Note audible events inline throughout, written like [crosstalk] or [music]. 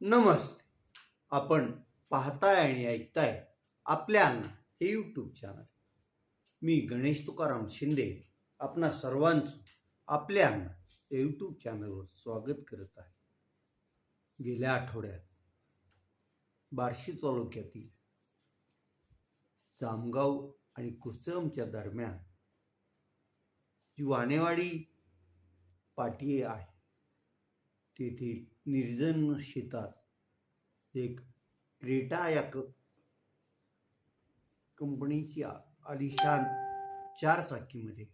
नमस्ते. आपण पाहताय आणि ऐकताय आपल्या अन्न हे यूट्यूब चॅनल मी गणेश तुकाराम शिंदे आपणा सर्वांचं आपल्या अन्न या यूट्यूब चॅनलवर स्वागत करत आहे. गेल्या आठवड्यात बार्शी तालुक्यातील जामगाव आणि कुसळमच्या दरम्यान जी वानेवाडी पाटी आहे तेथील निर्जन शेतात. एक क्रेटा या कंपनीची आलिशान चार चाकीमध्ये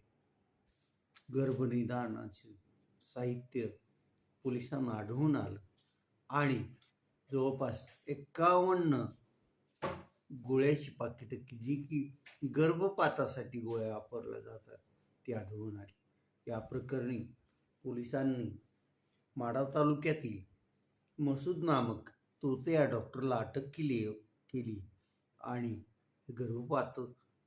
गर्भनिदानाचे साहित्य पोलिसांना आढळून आलं आणि जवळपास एकावन्न गोळ्याची पाकिटं की जी की गर्भपातासाठी गोळ्या वापरल्या जातात ती आढळून आली. या प्रकरणी पोलिसांनी माढा तालुक्यातील मसूद नामक तोते या डॉक्टरला अटक केली केली आणि गर्भपात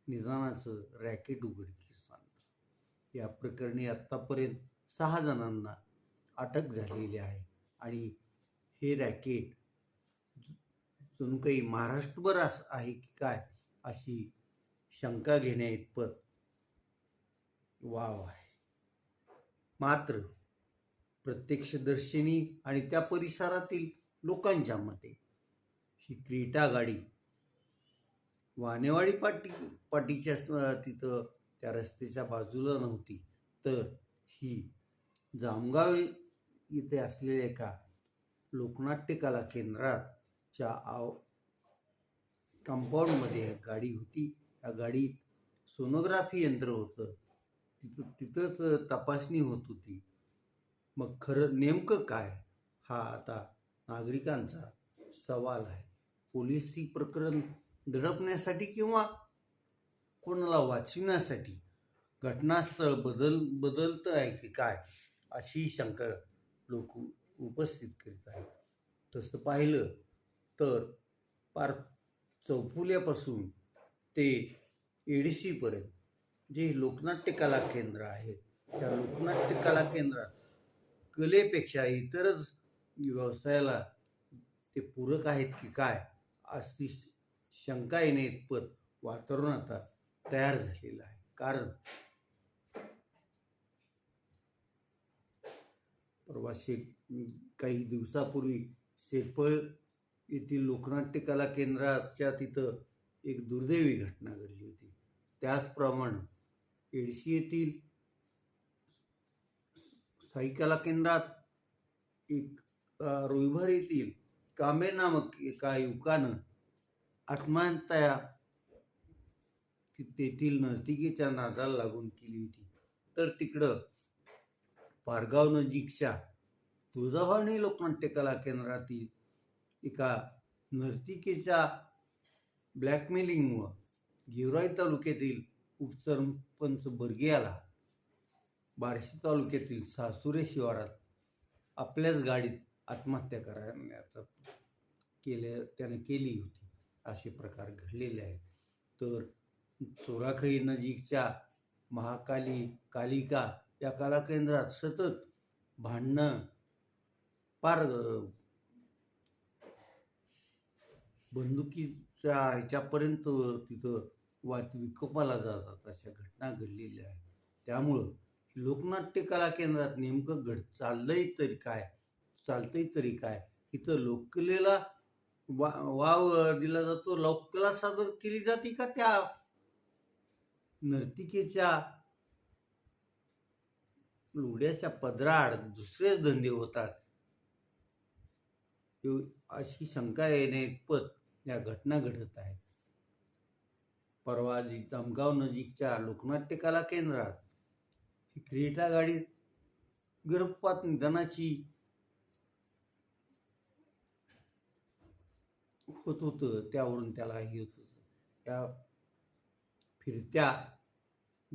निदानाचं रॅकेट उघडकीस आणलं. या प्रकरणी आत्तापर्यंत सहा जणांना अटक झालेली आहे आणि हे रॅकेट जणू काही महाराष्ट्रभर अस आहे की काय अशी शंका घेण्या इतपत वाव आहे. मात्र प्रत्यक्षदर्शिनी आणि त्या परिसरातील लोकांच्या मते ही क्रीटा गाडी वानेवाडी पाटी पाटीच्या तिथं त्या रस्त्याच्या बाजूला नव्हती. तर ही जामगाव इथे असलेल्या एका लोकनाट्य कला केंद्राच्या आव कंपाऊंडमध्ये एक गाडी होती. त्या गाडीत सोनोग्राफी यंत्र होतं. तिथं तिथंच तपासणी होत होती. मग खरं नेमकं काय हा आता नागरिकांचा सवाल आहे. पोलिसी प्रकरण दडपण्यासाठी किंवा कोणाला वाचविण्यासाठी घटनास्थळ बदल बदलतं आहे की काय अशी शंका लोक उपस्थित करीत आहेत. तसं पाहिलं तर पार चौफुल्यापासून ते एडीसीपर्यंत जे लोकनाट्य कला केंद्र आहे त्या लोकनाट्य कला केंद्रात कलेपेक्षा इतरच व्यवसायाला ते पूरक आहेत की काय अशी शंका येणे इतपत वातावरण आता तयार झालेलं आहे. कारण परवा शे काही दिवसापूर्वी शेपळ येथील लोकनाट्य कला केंद्राच्या तिथं एक दुर्दैवी घटना घडली होती. त्याचप्रमाणे एडशी येथील साई कला केंद्रात एक अ, रोईभर येथील कांबे नामक एका युवकानं आत्महत्या तेथील नर्तिकेच्या नादाला लागून केली होती. तर तिकडं पारगाव नजीकच्या तुळजाभवानी लोकनाट्य कला केंद्रातील एका नर्तिकेच्या ब्लॅकमेलिंगमुळं गेवराई तालुक्यातील उपसरपंच बर्गियाला बार्शी तालुक्यातील सासुरे शिवारात आपल्याच गाडीत आत्महत्या करण्याचा केले त्याने केली होती. असे प्रकार घडलेले आहेत. तर चोराखळी नजीकच्या महाकाली कालिका या कला केंद्रात सतत भांडणं पार बंदुकीच्या ह्याच्यापर्यंत तिथं वाद विकोपाला जातात अशा घटना घडलेल्या आहेत. त्यामुळं लोकनाट्य कला केंद्रात नेमकं घड चाललंय तरी काय? चालतंय तरी काय? इथं लोककलेला वा वाव दिला जातो. लोककला सादर केली जाते का त्या नर्तिकेच्या लुड्याच्या पदराड? दुसरेच धंदे होतात. अशी शंका येणे पद या घटना घडत आहेत. परवा जी दमगाव नजीकच्या लोकनाट्य कला केंद्रात क्रिएटा गाडीत गर्भपात निदानाची होत होतं त्यावरून त्याला हे होत होतं. त्या फिरत्या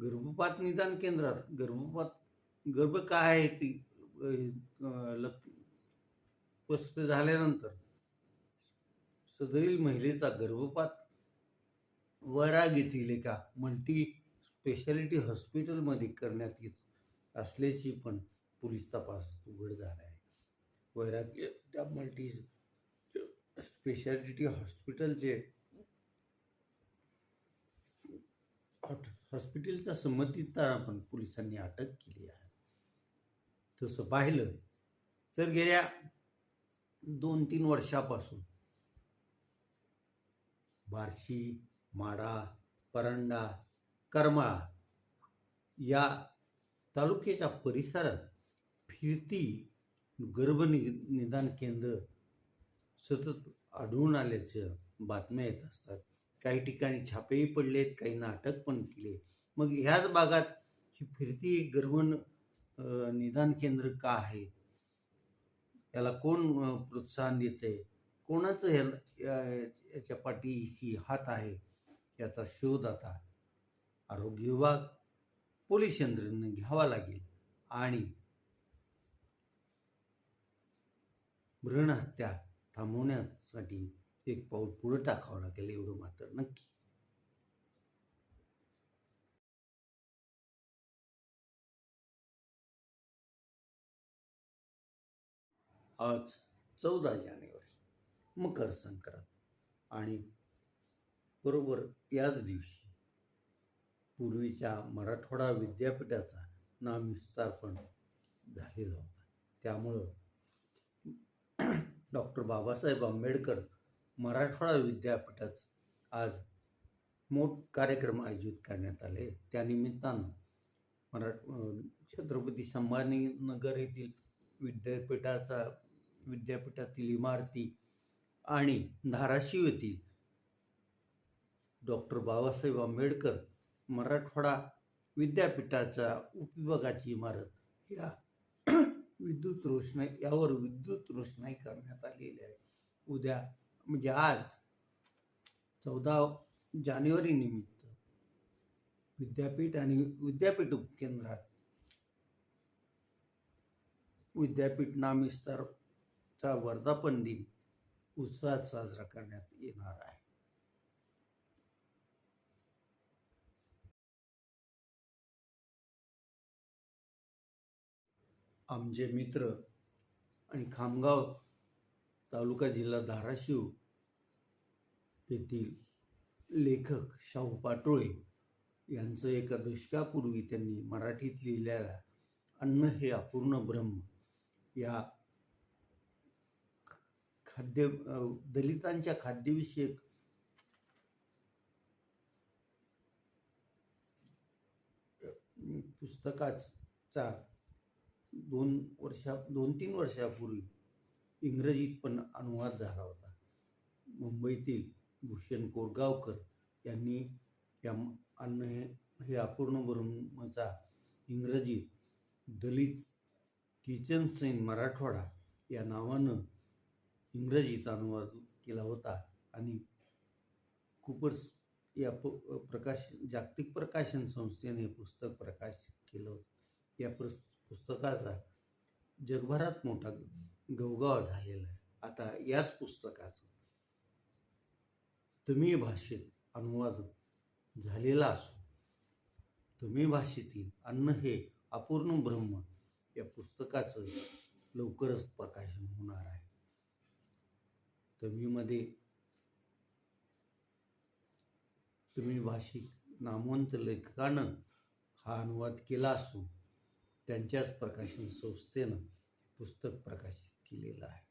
गर्भपात निदान केंद्रात गर्भपात गर्भ काय आहे ती स्पष्ट झाल्यानंतर सदरील महिलेचा गर्भपात वराग येथील एका मल्टी स्पेशालिटी हॉस्पिटलमध्ये करण्यात येत असल्याची पण पोलीस तपास उघड झाला आहे. वैराग्य त्या मल्टी स्पेशालिटी हॉस्पिटलचे हॉस्पिटलचा संबंधित पण पोलिसांनी अटक केली आहे. तसं पाहिलं तर गेल्या दोन तीन वर्षापासून बार्शी माडा परंडा करमाळा या तालुक्याच्या परिसरात फिरती गर्भनि निदान केंद्र सतत आढळून आल्याचं बातम्या येत असतात. काही ठिकाणी छापेही पडलेत काही नाटक पण केले. मग ह्याच भागात ही फिरती गर्भ निदान केंद्र का आहे? याला कोण प्रोत्साहन देते कोणाचं ह्याला याच्या पाठीशी हात आहे? याचा शोध आता आरोग्य विभाग पोलीस यंत्रणेने घ्यावा लागेल आणि भ्रूणहत्या थांबवण्यासाठी एक पाऊल पुढे टाकावं लागेल एवढं मात्र नक्की. आज चौदा जानेवारी मकर संक्रांत आणि बरोबर याच दिवशी पूर्वीच्या मराठवाडा विद्यापीठाचा नामविस्तार पण झालेला होता. त्यामुळं [clears throat] डॉक्टर बाबासाहेब आंबेडकर मराठवाडा विद्यापीठात आज मोठ कार्यक्रम आयोजित करण्यात आले. त्यानिमित्तानं मराठ छत्रपती संभाजीनगर येथील विद्यापीठाचा विद्यापीठातील इमारती आणि धाराशिव येथील डॉक्टर बाबासाहेब आंबेडकर मराठवाडा विद्यापीठाच्या उपविभागाची इमारत या विद्युत रोषणाई यावर विद्युत रोषणाई करण्यात आलेली आहे. उद्या म्हणजे आज चौदा जानेवारी निमित्त विद्यापीठ आणि विद्यापीठ उपकेंद्रात विद्यापीठ नामविस्तारचा वर्धापन दिन उत्साहात साजरा करण्यात येणार आहे. आमचे मित्र आणि खामगाव तालुका जिल्हा धाराशिव येथील लेखक शाहू पाटोळे यांचं एका दशकापूर्वी त्यांनी मराठीत लिहिलेल्या अन्न हे अपूर्ण ब्रह्म या खाद्य दलितांच्या खाद्यविषयक पुस्तकाचा दोन वर्षा दोन तीन वर्षापूर्वी इंग्रजीत पण अनुवाद झाला होता. मुंबईतील भूषण कोरगावकर यांनी या अन्न हे हे अपूर्ण ब्रह्मचा इंग्रजीत दलित किचन सेन मराठवाडा या नावानं इंग्रजीत अनुवाद केला होता आणि खूपच या प प्रकाश जागतिक प्रकाशन संस्थेने हे पुस्तक प्रकाशित केलं होतं. या पुस्त पुस्तकाचा जगभरात मोठा गवगाव झालेला आहे. आता याच पुस्तकाचं तमिळ भाषेत अनुवाद झालेला असो तमिळ भाषेतील अन्न हे अपूर्ण ब्रह्म या पुस्तकाचं लवकरच प्रकाशन होणार आहे. तमिळमध्ये तमिळ भाषिक नामवंत लेखकानं हा अनुवाद केला असून त्यांच्याच प्रकाशन संस्थेनं पुस्तक प्रकाशित केलेलं आहे.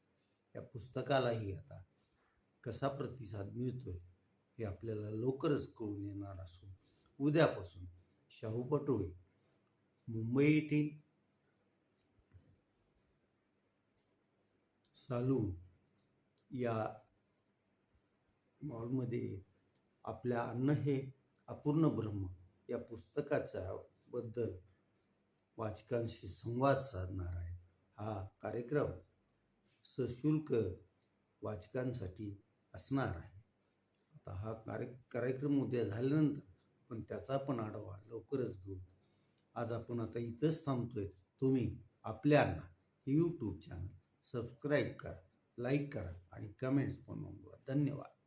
या पुस्तकालाही आता कसा प्रतिसाद मिळतोय हे आपल्याला लवकरच कळून येणार असून उद्यापासून शाहू पटोळे मुंबई येथील सालून या मॉलमध्ये आपल्या अन्न हे अपूर्ण ब्रह्म या पुस्तकाच्या बद्दल वाचकांशी संवाद साधणार आहे हा कार्यक्रम सशुल्क वाचकांसाठी असणार आहे. आता हा कार्य कार्यक्रम उद्या झाल्यानंतर पण त्याचा पण आढावा लवकरच घेऊ. आज आपण आता इथंच थांबतोय. तुम्ही आपल्यांना हे यूट्यूब चॅनल सबस्क्राईब करा लाईक करा आणि कमेंट्स पण नोंदवा. धन्यवाद.